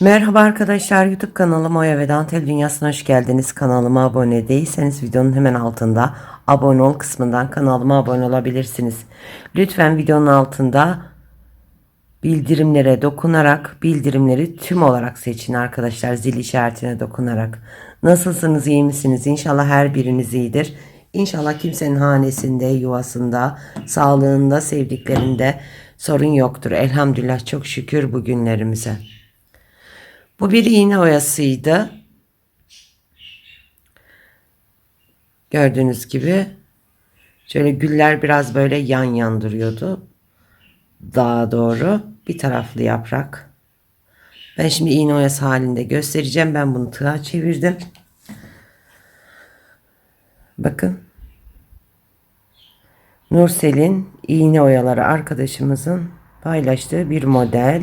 Merhaba arkadaşlar YouTube kanalıma Oya ve Dantel Dünyası'na hoş geldiniz. Kanalıma abone değilseniz videonun hemen altında abone ol kısmından kanalıma abone olabilirsiniz. Lütfen videonun altında bildirimlere dokunarak bildirimleri tüm olarak seçin arkadaşlar zil işaretine dokunarak. Nasılsınız iyi misiniz? İnşallah her biriniz iyidir. İnşallah kimsenin hanesinde, yuvasında, sağlığında, sevdiklerinde sorun yoktur. Elhamdülillah çok şükür bugünlerimize. Bu bir iğne oyasıydı. Gördüğünüz gibi şöyle güller biraz böyle yan yan duruyordu. Dağa doğru bir taraflı yaprak. Ben şimdi iğne oyası halinde göstereceğim. Ben bunu tığa çevirdim. Bakın. Nursel'in iğne oyaları arkadaşımızın paylaştığı bir model.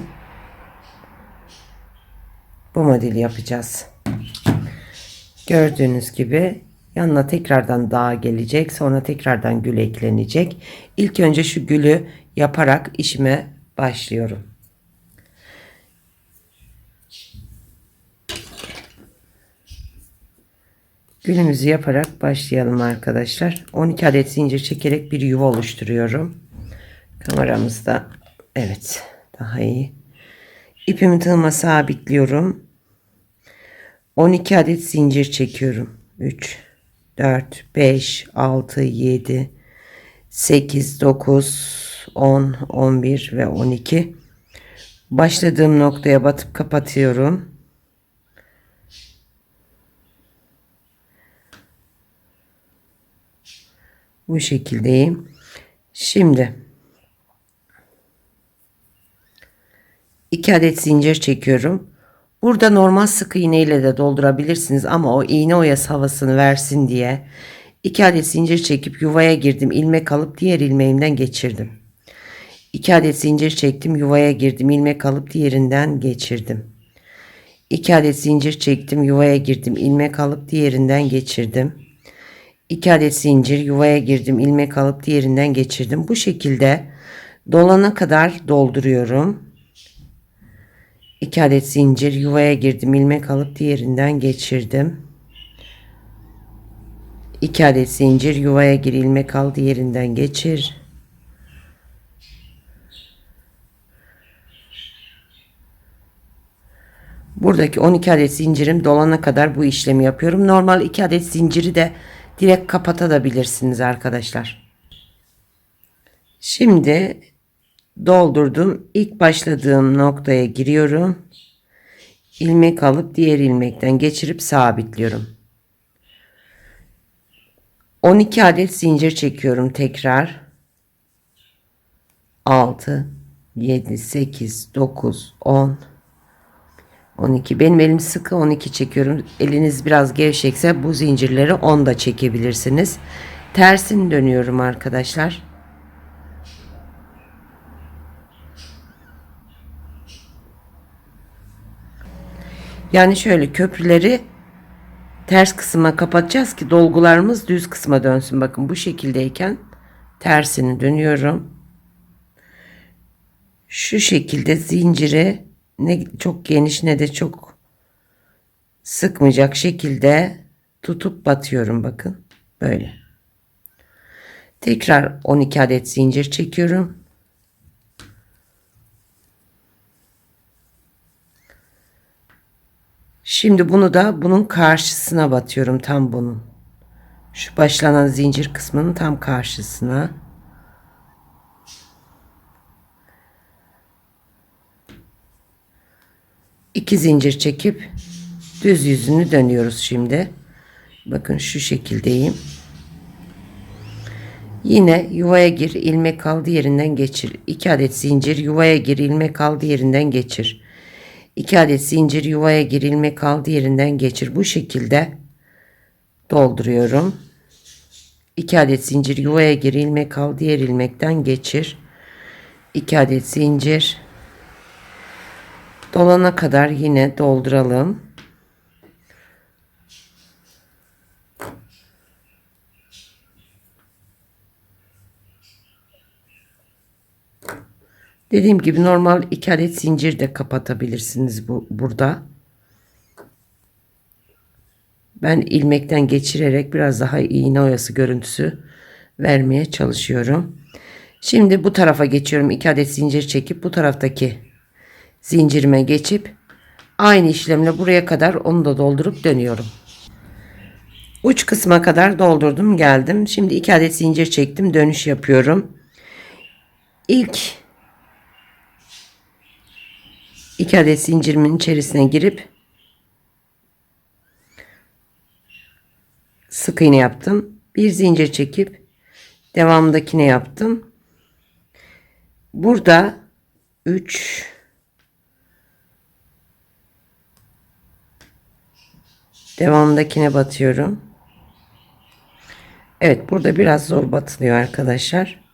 Bu modeli yapacağız. Gördüğünüz gibi yanına tekrardan dağ gelecek. Sonra tekrardan gül eklenecek. İlk önce şu gülü yaparak işime başlıyorum. Gülümüzü yaparak başlayalım arkadaşlar. 12 adet zincir çekerek bir yuva oluşturuyorum. Kameramızda evet daha iyi. İpimi tığıma sabitliyorum. 12 adet zincir çekiyorum. 3 4 5 6 7 8 9 10 11 ve 12 başladığım noktaya batıp kapatıyorum. Bu şekildeyim. Şimdi 2 adet zincir çekiyorum. Burada normal sık iğne ile de doldurabilirsiniz ama o iğne oyası havasını versin diye 2 adet zincir çekip yuvaya girdim. ilmek alıp diğer ilmeğimden geçirdim. 2 adet zincir çektim. Yuvaya girdim. ilmek alıp diğerinden geçirdim. 2 adet zincir çektim. Yuvaya girdim. ilmek alıp diğerinden geçirdim. 2 adet zincir yuvaya girdim. ilmek alıp diğerinden geçirdim. Bu şekilde dolana kadar dolduruyorum. 2 adet zincir yuvaya girdim ilmek alıp diğerinden geçirdim 2 adet zincir yuvaya gir ilmek al diğerinden geçir Buradaki 12 adet zincirim dolana kadar bu işlemi yapıyorum. Normal 2 adet zinciri de direkt kapatabilirsiniz arkadaşlar. Şimdi doldurdum. İlk başladığım noktaya giriyorum. ilmek alıp diğer ilmekten geçirip sabitliyorum. 12 adet zincir çekiyorum tekrar. 6 7 8 9 10 12 benim elim sıkı 12 çekiyorum eliniz biraz gevşekse bu zincirleri 10 da çekebilirsiniz tersini dönüyorum arkadaşlar Yani şöyle köprüleri ters kısma kapatacağız ki dolgularımız düz kısma dönsün. Bakın bu şekildeyken tersini dönüyorum. Şu şekilde zinciri ne çok geniş ne de çok sıkmayacak şekilde tutup batıyorum bakın. Böyle. Tekrar 12 adet zincir çekiyorum. Şimdi bunu da bunun karşısına batıyorum tam bunun. Şu başlanan zincir kısmının tam karşısına. İki zincir çekip düz yüzünü dönüyoruz şimdi. Bakın şu şekildeyim. Yine yuvaya gir, ilmek al yerinden geçir. 2 adet zincir yuvaya gir, ilmek al yerinden geçir. 2 adet zincir yuvaya gir ilmek al yerinden geçir. Bu şekilde dolduruyorum. 2 adet zincir yuvaya gir ilmek al diğer ilmekten geçir. 2 adet zincir dolana kadar yine dolduralım. Dediğim gibi normal iki adet zincir de kapatabilirsiniz bu burada. Ben ilmekten geçirerek biraz daha iğne oyası görüntüsü vermeye çalışıyorum. Şimdi bu tarafa geçiyorum. İki adet zincir çekip bu taraftaki zincirime geçip aynı işlemle buraya kadar onu da doldurup dönüyorum. Uç kısma kadar doldurdum geldim. Şimdi iki adet zincir çektim dönüş yapıyorum. İlk iki adet zincirimin içerisine girip sık iğne yaptım. Bir zincir çekip devamındakine yaptım. Burada 3 devamındakine batıyorum. Evet burada biraz zor batılıyor arkadaşlar.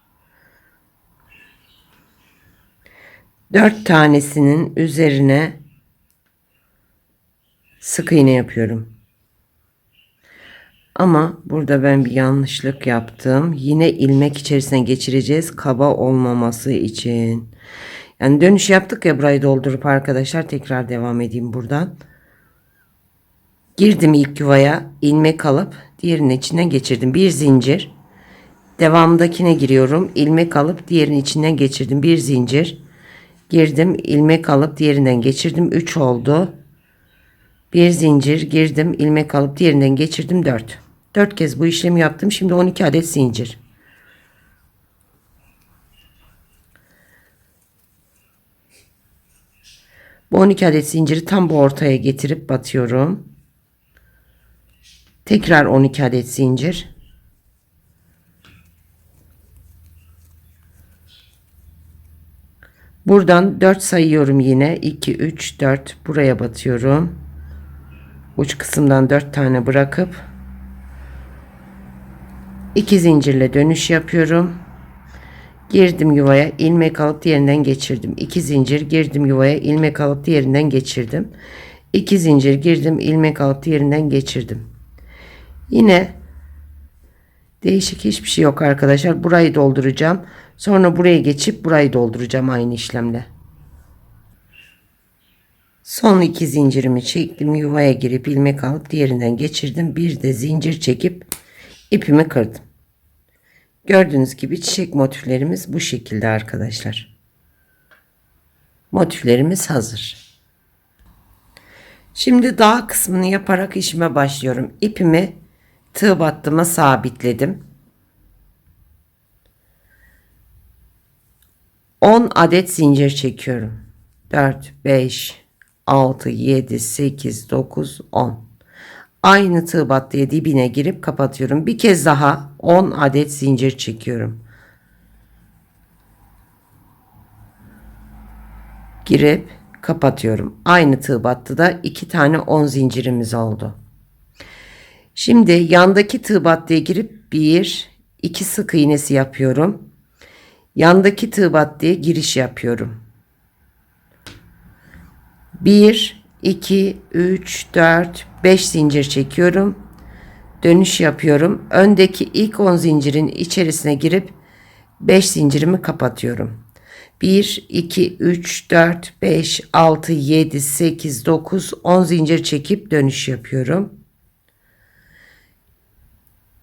4 tanesinin üzerine sık iğne yapıyorum. Ama burada ben bir yanlışlık yaptım. Yine ilmek içerisine geçireceğiz kaba olmaması için. Yani dönüş yaptık ya burayı doldurup arkadaşlar tekrar devam edeyim buradan. Girdim ilk yuvaya ilmek alıp diğerinin içinden geçirdim. Bir zincir. Devamdakine giriyorum. ilmek alıp diğerinin içinden geçirdim. Bir zincir. Girdim ilmek alıp diğerinden geçirdim. 3 oldu. Bir zincir girdim ilmek alıp diğerinden geçirdim 4. 4 kez bu işlemi yaptım. Şimdi 12 adet zincir. Bu 12 adet zinciri tam bu ortaya getirip batıyorum. Tekrar 12 adet zincir. Buradan 4 sayıyorum yine. 2, 3, 4 buraya batıyorum. Uç kısımdan 4 tane bırakıp 2 zincirle dönüş yapıyorum. Girdim yuvaya ilmek alıp diğerinden geçirdim. 2 zincir girdim yuvaya ilmek alıp diğerinden geçirdim. 2 zincir girdim ilmek alıp diğerinden geçirdim. Yine değişik hiçbir şey yok arkadaşlar. Burayı dolduracağım. Sonra buraya geçip burayı dolduracağım aynı işlemle. Son iki zincirimi çektim. Yuvaya girip ilmek alıp diğerinden geçirdim. Bir de zincir çekip ipimi kırdım. Gördüğünüz gibi çiçek motiflerimiz bu şekilde arkadaşlar. Motiflerimiz hazır. Şimdi dağ kısmını yaparak işime başlıyorum. İpimi tığ battıma sabitledim. 10 adet zincir çekiyorum. 4, 5, 6, 7, 8, 9, 10. Aynı tığ battıya dibine girip kapatıyorum. Bir kez daha 10 adet zincir çekiyorum. Girip kapatıyorum. Aynı tığ battıda 2 tane 10 zincirimiz oldu. Şimdi yandaki tığ battıya girip 1, 2 sık iğnesi yapıyorum. Yandaki tığ battıya giriş yapıyorum. 1, 2, 3, 4, 5 zincir çekiyorum. Dönüş yapıyorum. Öndeki ilk 10 zincirin içerisine girip 5 zincirimi kapatıyorum. 1, 2, 3, 4, 5, 6, 7, 8, 9, 10 zincir çekip dönüş yapıyorum.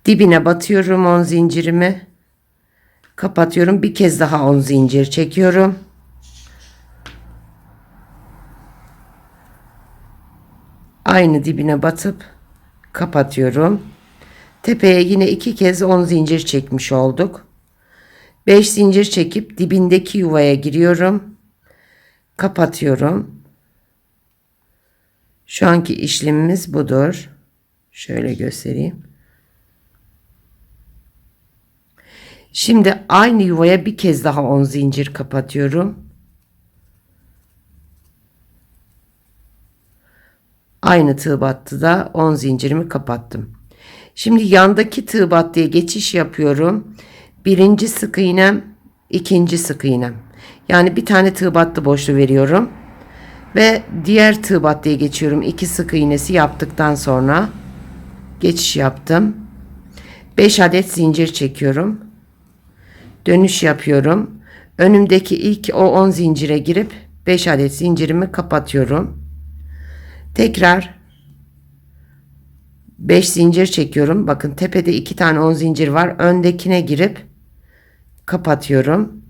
Dibine batıyorum 10 zincirimi. Kapatıyorum. Bir kez daha 10 zincir çekiyorum. Aynı dibine batıp kapatıyorum. Tepeye yine iki kez 10 zincir çekmiş olduk. 5 zincir çekip dibindeki yuvaya giriyorum. Kapatıyorum. Şu anki işlemimiz budur. Şöyle göstereyim. Şimdi aynı yuvaya bir kez daha 10 zincir kapatıyorum. Aynı tığ battıda 10 zincirimi kapattım. Şimdi yandaki tığ battıya geçiş yapıyorum. Birinci sık iğnem, ikinci sık iğnem. Yani bir tane tığ battı boşluğu veriyorum. Ve diğer tığ battıya geçiyorum. İki sık iğnesi yaptıktan sonra geçiş yaptım. 5 adet zincir çekiyorum. Dönüş yapıyorum. Önümdeki ilk o 10 zincire girip 5 adet zincirimi kapatıyorum. Tekrar 5 zincir çekiyorum. Bakın tepede 2 tane 10 zincir var. Öndekine girip kapatıyorum.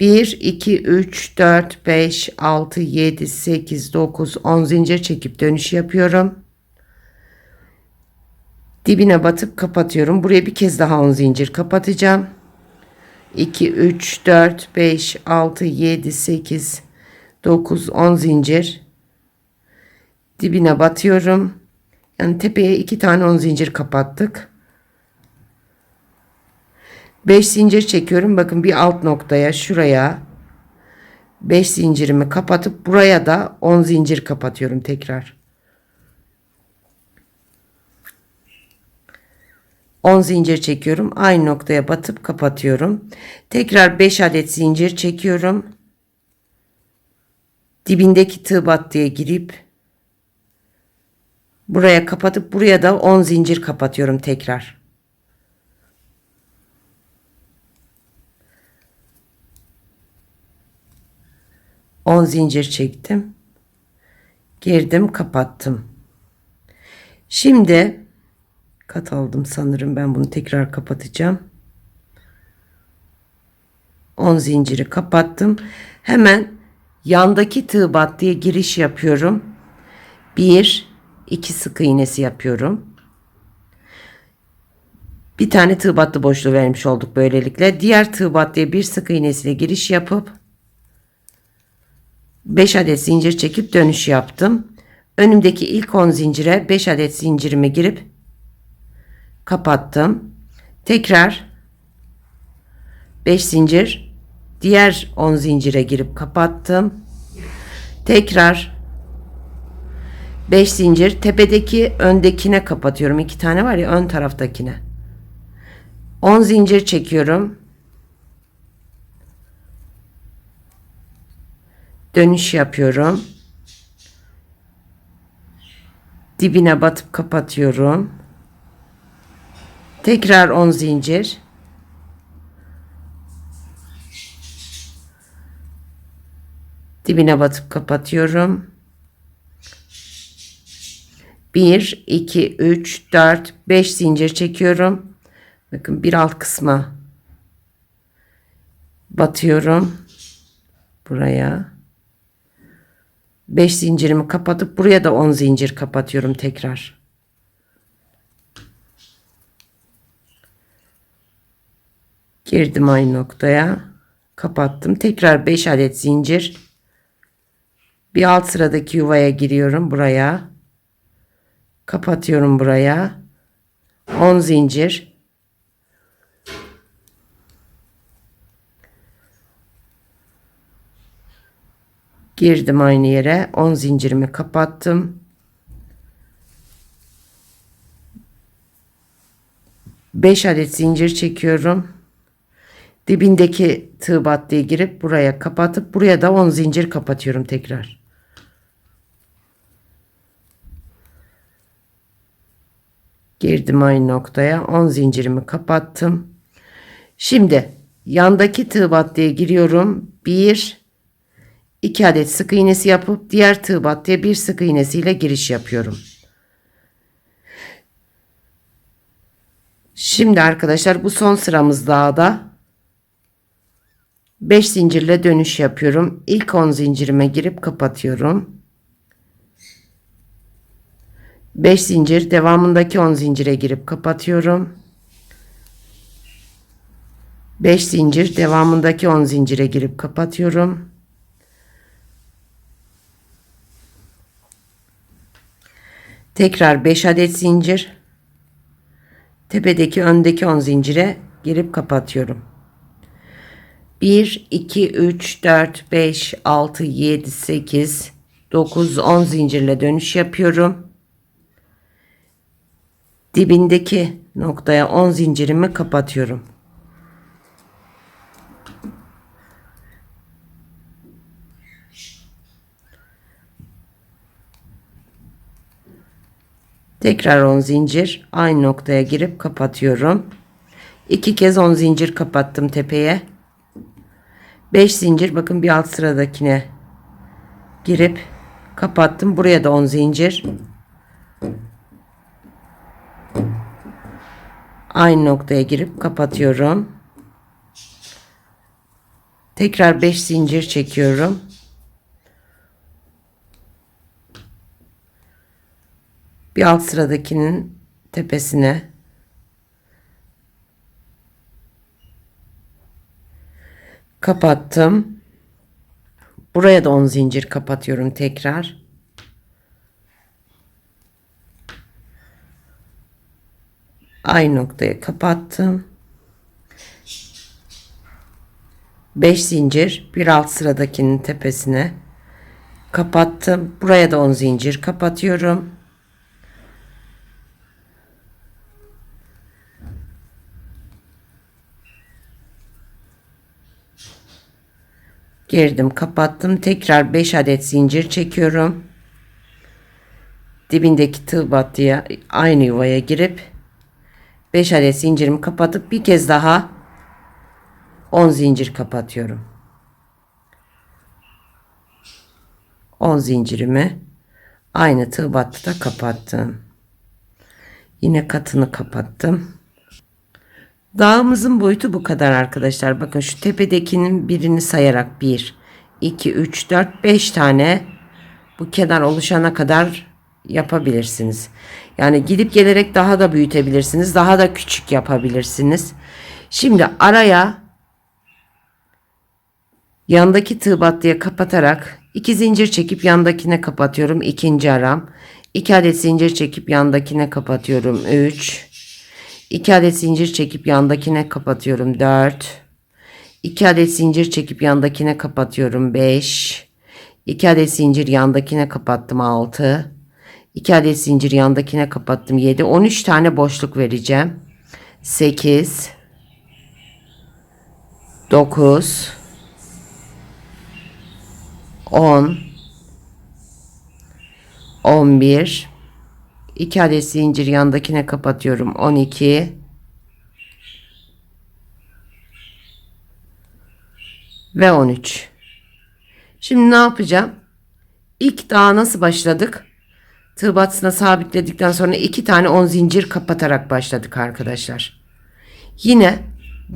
1, 2, 3, 4, 5, 6, 7, 8, 9, 10 zincir çekip dönüş yapıyorum. Dibine batıp kapatıyorum. Buraya bir kez daha 10 zincir kapatacağım. 2, 3, 4, 5, 6, 7, 8, 9, 10 zincir. Dibine batıyorum. Yani tepeye 2 tane 10 zincir kapattık. 5 zincir çekiyorum. Bakın bir alt noktaya şuraya 5 zincirimi kapatıp buraya da 10 zincir kapatıyorum tekrar. 10 zincir çekiyorum. Aynı noktaya batıp kapatıyorum. Tekrar 5 adet zincir çekiyorum. Dibindeki tığ battıya girip buraya kapatıp buraya da 10 zincir kapatıyorum tekrar. On zincir çektim. Girdim, kapattım. Şimdi kat aldım sanırım. Ben bunu tekrar kapatacağım. 10 zinciri kapattım. Hemen yandaki tığ battıya giriş yapıyorum. 1 2 sık iğnesi yapıyorum. Bir tane tığ battı boşluğu vermiş olduk böylelikle. Diğer tığ battıya bir sık iğnesiyle giriş yapıp 5 adet zincir çekip dönüş yaptım. Önümdeki ilk 10 zincire 5 adet zincirimi girip kapattım. Tekrar 5 zincir diğer 10 zincire girip kapattım. Tekrar 5 zincir tepedeki öndekine kapatıyorum. 2 tane var ya ön taraftakine. 10 zincir çekiyorum. Dönüş yapıyorum. Dibine batıp kapatıyorum. Tekrar 10 zincir. Dibine batıp kapatıyorum. 1, 2, 3, 4, 5 zincir çekiyorum. Bakın bir alt kısma batıyorum. Buraya. 5 zincirimi kapatıp buraya da 10 zincir kapatıyorum tekrar. Girdim aynı noktaya. Kapattım. Tekrar 5 adet zincir. Bir alt sıradaki yuvaya giriyorum buraya. Kapatıyorum buraya. 10 zincir. Girdim aynı yere. 10 zincirimi kapattım. Beş adet zincir çekiyorum. Dibindeki tığ battıya girip buraya kapatıp buraya da 10 zincir kapatıyorum tekrar. Girdim aynı noktaya. 10 zincirimi kapattım. Şimdi yandaki tığ battıya giriyorum. 1 2 adet sık iğnesi yapıp diğer tığ battıya bir sık iğnesiyle giriş yapıyorum. Şimdi arkadaşlar bu son sıramız daha da 5 zincirle dönüş yapıyorum. İlk 10 zincirime girip kapatıyorum. 5 zincir devamındaki 10 zincire girip kapatıyorum. 5 zincir devamındaki 10 zincire girip kapatıyorum. Tekrar 5 adet zincir. Tepedeki öndeki 10 zincire girip kapatıyorum. 1, 2, 3, 4, 5, 6, 7, 8, 9, 10 zincirle dönüş yapıyorum. Dibindeki noktaya 10 zincirimi kapatıyorum. Tekrar 10 zincir aynı noktaya girip kapatıyorum. İki kez 10 zincir kapattım tepeye. 5 zincir bakın bir alt sıradakine girip kapattım. Buraya da 10 zincir. Aynı noktaya girip kapatıyorum. Tekrar 5 zincir çekiyorum. Bir alt sıradakinin tepesine kapattım. Buraya da 10 zincir kapatıyorum tekrar. Aynı noktaya kapattım. 5 zincir bir alt sıradakinin tepesine kapattım. Buraya da 10 zincir kapatıyorum. Girdim, kapattım. Tekrar 5 adet zincir çekiyorum. Dibindeki tığ battıya aynı yuvaya girip 5 adet zincirimi kapatıp bir kez daha 10 zincir kapatıyorum. 10 zincirimi aynı tığ battıda kapattım. Yine katını kapattım. Dağımızın boyutu bu kadar arkadaşlar. Bakın şu tepedekinin birini sayarak 1, 2, 3, 4, 5 tane bu kenar oluşana kadar yapabilirsiniz. Yani gidip gelerek daha da büyütebilirsiniz. Daha da küçük yapabilirsiniz. Şimdi araya yandaki tığ battıya kapatarak iki zincir çekip yandakine kapatıyorum. ikinci aram. 2 adet zincir çekip yandakine kapatıyorum. 3 2 adet zincir çekip yandakine kapatıyorum. 4 2 adet zincir çekip yandakine kapatıyorum. 5 2 adet zincir yandakine kapattım. 6 2 adet zincir yandakine kapattım. 7 13 tane boşluk vereceğim. 8 9 10 11 2 adet zincir yandakine kapatıyorum. 12 ve 13 şimdi ne yapacağım? İlk daha nasıl başladık? Tığ batısına sabitledikten sonra iki tane 10 zincir kapatarak başladık arkadaşlar. Yine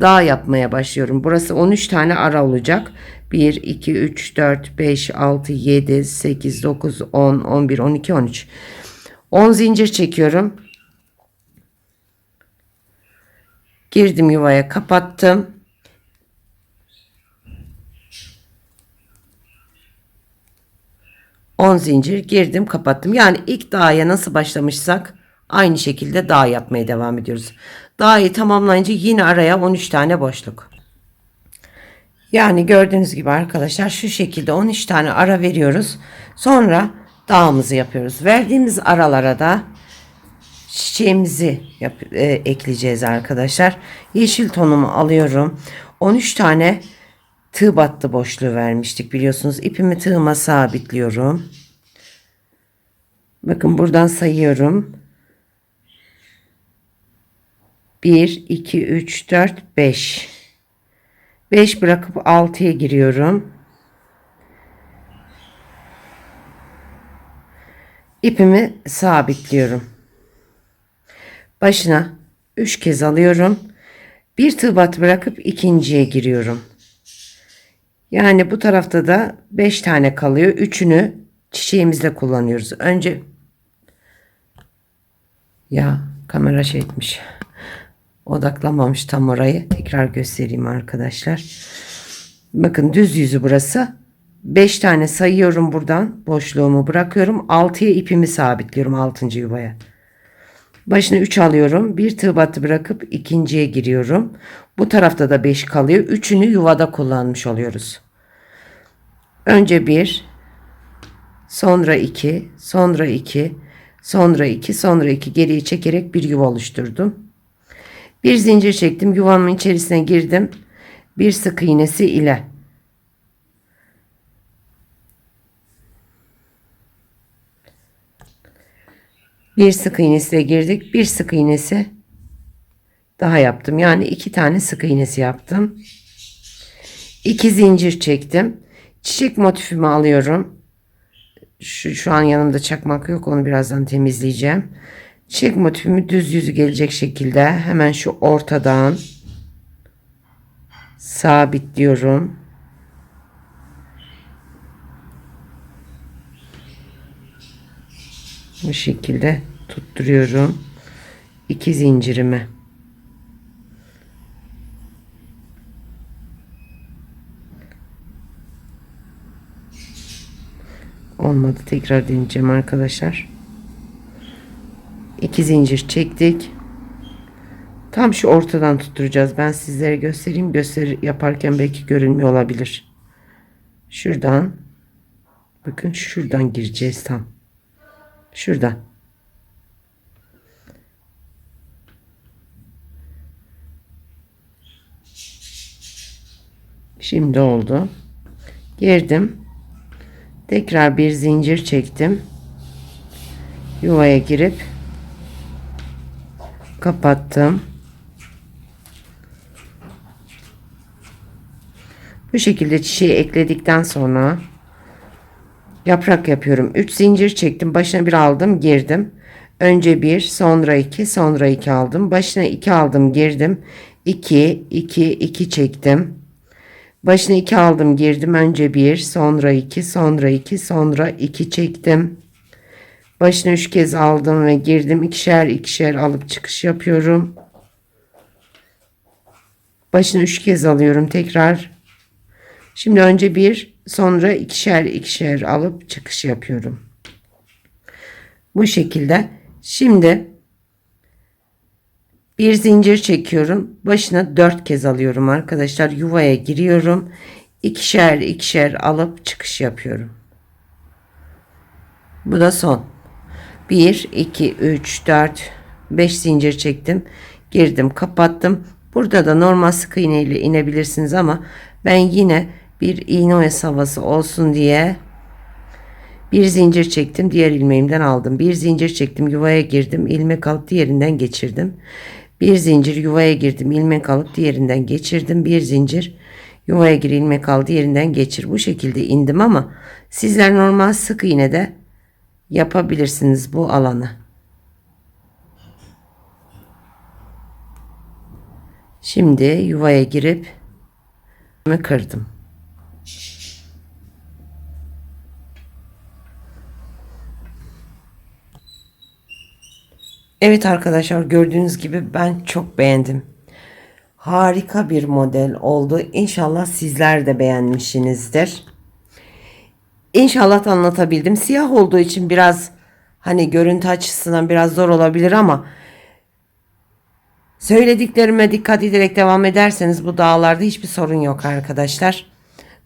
dağ yapmaya başlıyorum. Burası 13 tane ara olacak. 1 2 3 4 5 6 7 8 9 10 11 12 13 10 zincir çekiyorum. Girdim yuvaya kapattım. On zincir girdim kapattım. Yani ilk dağa nasıl başlamışsak aynı şekilde dağ yapmaya devam ediyoruz. Dağı tamamlayınca yine araya 13 tane boşluk. Yani gördüğünüz gibi arkadaşlar şu şekilde 13 tane ara veriyoruz. Sonra dağımızı yapıyoruz. Verdiğimiz aralara da çiçeğimizi yap, e, ekleyeceğiz arkadaşlar. Yeşil tonumu alıyorum. 13 tane tığ battı boşluğu vermiştik biliyorsunuz. İpimi tığıma sabitliyorum. Bakın buradan sayıyorum. 1, 2, 3, 4, 5. 5 bırakıp 6'ya giriyorum. İpimi sabitliyorum. Başına 3 kez alıyorum. Bir tığ bat bırakıp ikinciye giriyorum. Yani bu tarafta da 5 tane kalıyor. Üçünü çiçeğimizde kullanıyoruz. Önce ya kamera şey etmiş. Odaklamamış tam orayı. Tekrar göstereyim arkadaşlar. Bakın düz yüzü burası. 5 tane sayıyorum buradan. Boşluğumu bırakıyorum. 6'ya ipimi sabitliyorum 6. yuvaya. Başına 3 alıyorum. Bir tığ battı bırakıp ikinciye giriyorum. Bu tarafta da 5 kalıyor. Üçünü yuvada kullanmış oluyoruz. Önce 1, sonra 2, sonra 2, sonra 2, sonra 2 geriye çekerek bir yuva oluşturdum. Bir zincir çektim. Yuvamın içerisine girdim. Bir sık iğnesi ile Bir sık iğnesiyle girdik. Bir sık iğnesi daha yaptım. Yani iki tane sık iğnesi yaptım. 2 zincir çektim. Çiçek motifimi alıyorum. Şu, şu an yanımda çakmak yok. Onu birazdan temizleyeceğim. Çiçek motifimi düz yüzü gelecek şekilde hemen şu ortadan sabitliyorum. Bu şekilde tutturuyorum. iki zincirimi. Olmadı. Tekrar deneyeceğim arkadaşlar. İki zincir çektik. Tam şu ortadan tutturacağız. Ben sizlere göstereyim. Gösteri yaparken belki görünmüyor olabilir. Şuradan bakın şuradan gireceğiz tam. Şuradan. Şimdi oldu. Girdim. Tekrar bir zincir çektim. Yuvaya girip kapattım. Bu şekilde çiçeği ekledikten sonra yaprak yapıyorum. 3 zincir çektim. Başına bir aldım, girdim. Önce bir, sonra iki, sonra iki aldım. Başına iki aldım, girdim. 2, 2, 2 çektim. Başına 2 aldım, girdim. Önce bir, sonra iki, sonra iki, sonra iki çektim. Başına 3 kez aldım ve girdim. ikişer ikişer alıp çıkış yapıyorum. Başına 3 kez alıyorum tekrar. Şimdi önce bir, sonra ikişer ikişer alıp çıkış yapıyorum. Bu şekilde. Şimdi bir zincir çekiyorum. Başına dört kez alıyorum arkadaşlar. Yuvaya giriyorum. İkişer ikişer alıp çıkış yapıyorum. Bu da son. 1, 2, 3, 4, 5 zincir çektim. Girdim kapattım. Burada da normal sık iğne ile inebilirsiniz ama ben yine bir iğne oyası havası olsun diye bir zincir çektim. Diğer ilmeğimden aldım. Bir zincir çektim. Yuvaya girdim. ilmek alıp diğerinden geçirdim. Bir zincir yuvaya girdim. ilmek alıp diğerinden geçirdim. Bir zincir yuvaya gir ilmek al diğerinden geçir. Bu şekilde indim ama sizler normal sık iğne de yapabilirsiniz bu alanı. Şimdi yuvaya girip kırdım. Evet arkadaşlar gördüğünüz gibi ben çok beğendim. Harika bir model oldu. İnşallah sizler de beğenmişsinizdir. İnşallah anlatabildim. Siyah olduğu için biraz hani görüntü açısından biraz zor olabilir ama söylediklerime dikkat ederek devam ederseniz bu dağlarda hiçbir sorun yok arkadaşlar.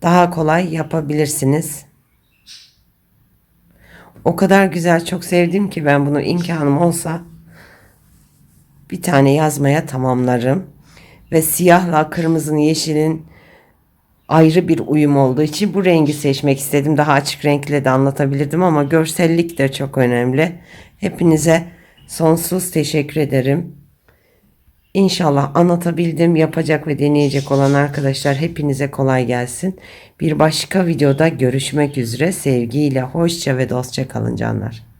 Daha kolay yapabilirsiniz. O kadar güzel çok sevdim ki ben bunu imkanım olsa bir tane yazmaya tamamlarım. Ve siyahla kırmızının yeşilin ayrı bir uyum olduğu için bu rengi seçmek istedim. Daha açık renkle de anlatabilirdim ama görsellik de çok önemli. Hepinize sonsuz teşekkür ederim. İnşallah anlatabildim. Yapacak ve deneyecek olan arkadaşlar hepinize kolay gelsin. Bir başka videoda görüşmek üzere. Sevgiyle, hoşça ve dostça kalın canlar.